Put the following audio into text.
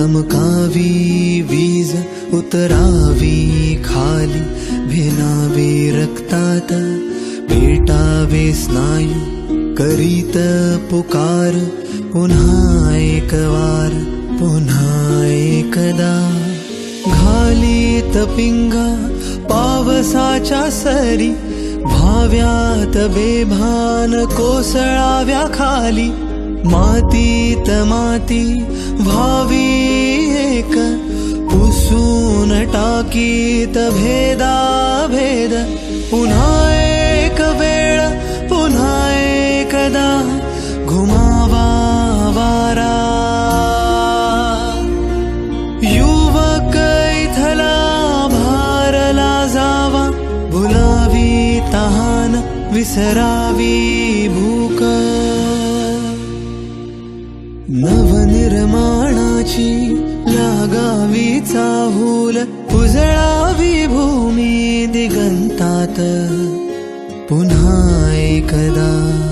चमकावी वीज उतरावी खाली भिनावे रक्तात पेटावे स्नायू करीत पुकार पुन्हा एकवार पुन्हा एकदा घालीत पिंगा पावसाच्या सरी भाव्यात बेभान कोसळाव्या खाली माती भावी एक पुसून टाकीत भेदा भेद पुन्हा एक वेळ पुन्हा एकदा घुमावा वारा. युवक इथला भारला जावा भुलावी तहान विसरावी भूक नवनिर्माणाची लागावी चाहूल उजळावी भूमी दिगंतात. पुन्हा एकदा